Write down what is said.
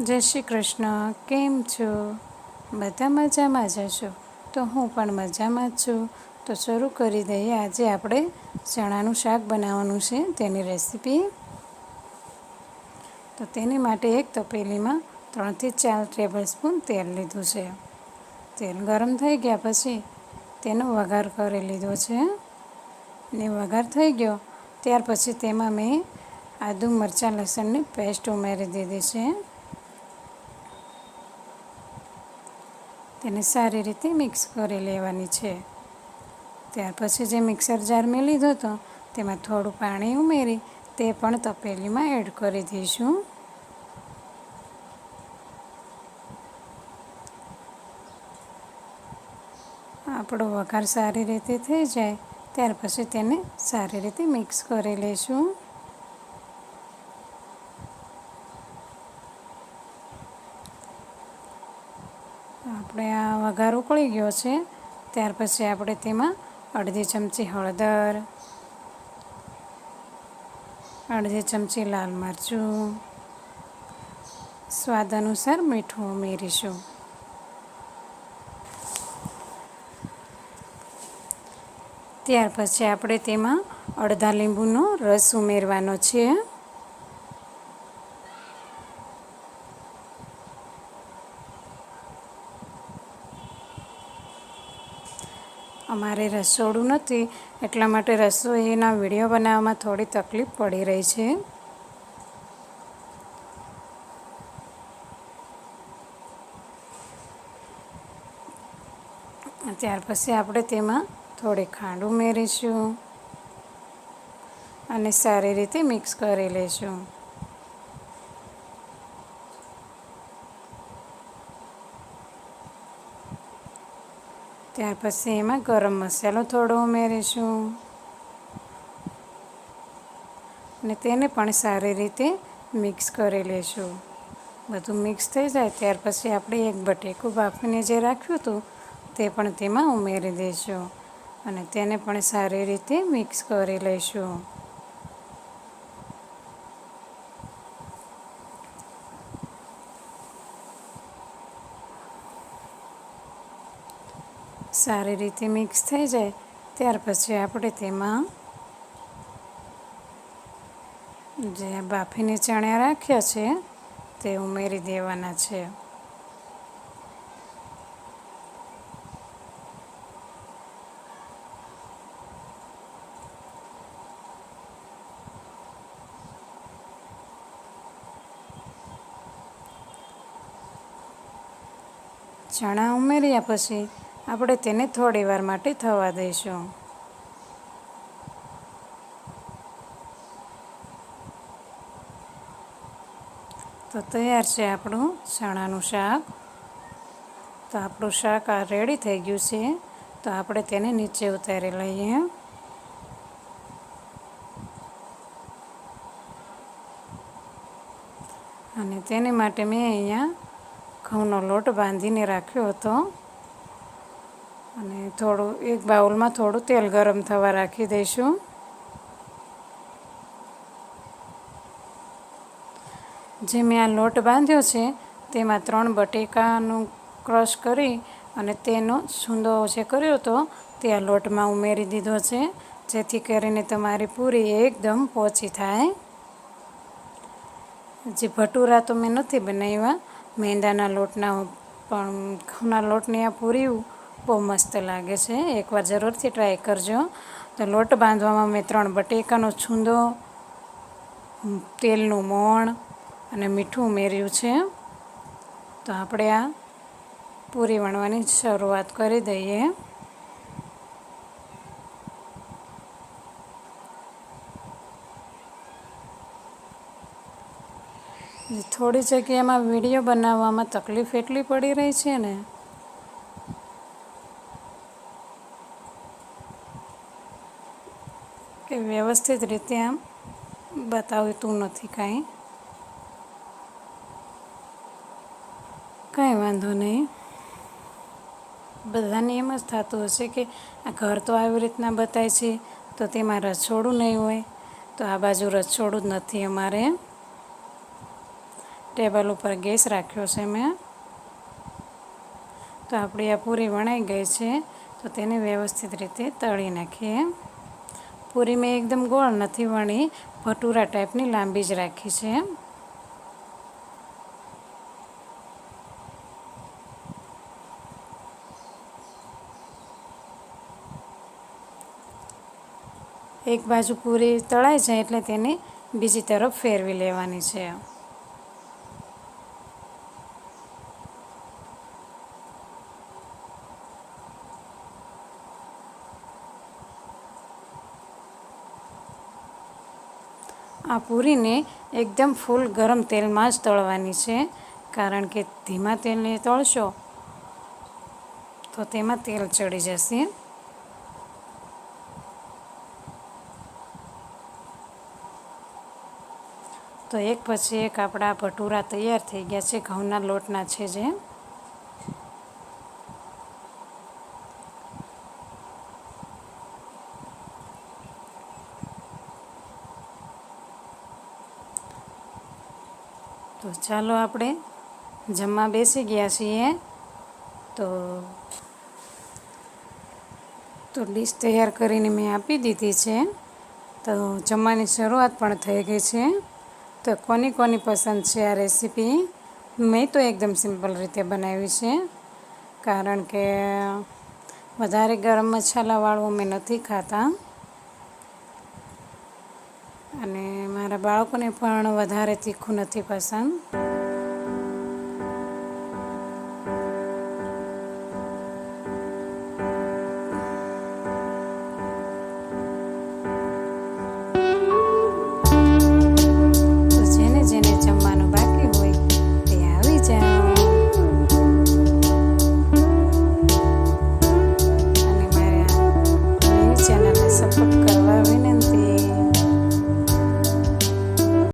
જય શ્રી કૃષ્ણ. કેમ છો? બધા મજામાં જ હશો? તો હું પણ મજામાં જ છું. તો શરૂ કરી દઈએ. આજે આપણે ચણાનું શાક બનાવવાનું છે, તેની રેસીપી. તો તેની માટે એક તપેલીમાં ત્રણથી ચાર ટેબલ સ્પૂન તેલ લીધું છે. તેલ ગરમ થઈ ગયા પછી તેનો વઘાર કરી લીધો છે. ને વઘાર થઈ ગયો, ત્યાર પછી તેમાં મેં આદુ મરચાં લસણની પેસ્ટ ઉમેરી દીધી છે. તેને સારી રીતે મિક્સ કરી લેવાની છે. ત્યાર પછી જે મિક્સર જાર મેં લીધો હતો તેમાં થોડું પાણી ઉમેરી તે પણ તપેલીમાં એડ કરી દઈશું. આપણો વઘાર સારી રીતે થઈ જાય, ત્યાર પછી તેને સારી રીતે મિક્સ કરી લઈશું. આપણે આ વઘાર ઉકળી ગયો છે, ત્યાર પછી આપણે તેમાં અડધી ચમચી હળદર, અડધી ચમચી લાલ મરચું, સ્વાદ અનુસાર મીઠું ઉમેરીશું. ત્યાર પછી આપણે તેમાં અડધા લીંબુનો રસ ઉમેરવાનો છે. અમારે રસોડું નથી, એટલા માટે રસોઈના વીડિયો બનાવવામાં થોડી તકલીફ પડી રહી છે. ત્યાર પછી આપણે તેમાં થોડી ખાંડ ઉમેરીશું અને સારી રીતે મિક્સ કરી લઈશું. ત્યાર પછી એમાં ગરમ મસાલો થોડો ઉમેરીશું. અને તેને પણ સારી રીતે મિક્સ કરી લઈશું બધું મિક્સ થઈ જાય ત્યાર પછી આપણે એક બટેકું બાફીને જે રાખ્યું હતું તે પણ તેમાં ઉમેરી દઈશું અને તેને પણ સારી રીતે મિક્સ કરી લઈશું. સારી રીતે મિક્સ થઈ જાય, ત્યાર પછી આપણે તેમાં જે બાફીને ચણ્યા રાખ્યા છે, તે ઉમેરી દેવાના છે. ચણા ઉમેર્યા પછી આપણે તેને થોડી વાર માટે થવા દઈશું. તો તૈયાર છે આપણું ચણાનું શાક. તો આપણું શાક આ રેડી થઈ ગયું છે. તો આપણે તેને નીચે ઉતારી લઈએ. અને તેની માટે મેં અહીંયા ઘઉંનો લોટ બાંધીને રાખ્યો હતો. અને થોડું, એક બાઉલમાં થોડું તેલ ગરમ થવા રાખી દઈશું. જે મેં આ લોટ બાંધ્યો છે, તેમાં ત્રણ બટેકાનું ક્રશ કરી અને તેનો છૂંદો જે કર્યો હતો, તે આ લોટમાં ઉમેરી દીધો છે, જેથી કરીને તમારી પૂરી એકદમ પોચી થાય. જે ભટુરા તો મેં નથી બનાવ્યા, મેંદાના લોટના પણ ઘઉંના લોટની આ પૂરી બહુ મસ્ત લાગે છે. એકવાર જરૂરથી ટ્રાય કરજો. તો લોટ બાંધવામાં મેં ત્રણ બટેકાનો છૂંદો, તેલનું મોણ અને મીઠું ઉમેર્યું છે. તો આપણે આ પૂરી વણવાની શરૂઆત કરી દઈએ. થોડી જગ્યામાં વીડિયો બનાવવામાં તકલીફ એટલી પડી રહી છે ને. કે વ્યવસ્થિત રીતે આમ બતાવતું નથી કાંઈ. કાંઈ વાંધો નહીં. બધાને એમ જ થતું હશે કે આ ઘર તો આવી રીતના બતાય છે, તો તેમાં રસોડું નહીં હોય, તો આ બાજુ રસોડું જ નથી અમારે. ટેબલ ઉપર ગેસ રાખ્યો છે મેં. તો આપણી આ પૂરી વણાઈ ગઈ છે, તો તેને વ્યવસ્થિત રીતે તળી નાખીએ. પૂરી મેં એકદમ ગોળ નથી વણી, ભટુરા ટાઈપની લાંબી જ રાખી છે. એક બાજુ પૂરી તળાઈ જાય એટલે તેને બીજી તરફ ફેરવી લેવાની છે. આ પૂરીને એકદમ ફૂલ ગરમ તેલમાં જ તળવાની છે, કારણ કે ધીમા તેલને તળશો તો તેમાં તેલ ચડી જશે. તો એક પછી એક આપણા ભટુરા તૈયાર થઈ ગયા છે, ઘઉંના લોટના છે જે. તો ચાલો આપણે જમવા બેસી ગયા છીએ. તો તો ડીશ તૈયાર કરીને મેં આપી દીધી છે. તો જમવાની શરૂઆત પણ થઈ ગઈ છે. તો કોની કોની પસંદ છે આ રેસીપી? મેં તો એકદમ સિમ્પલ રીતે બનાવી છે. કારણ કે વધારે ગરમ મસાલાવાળું મેં નથી ખાતા. અને મારા બાળકોને પણ વધારે તીખું નથી પસંદ.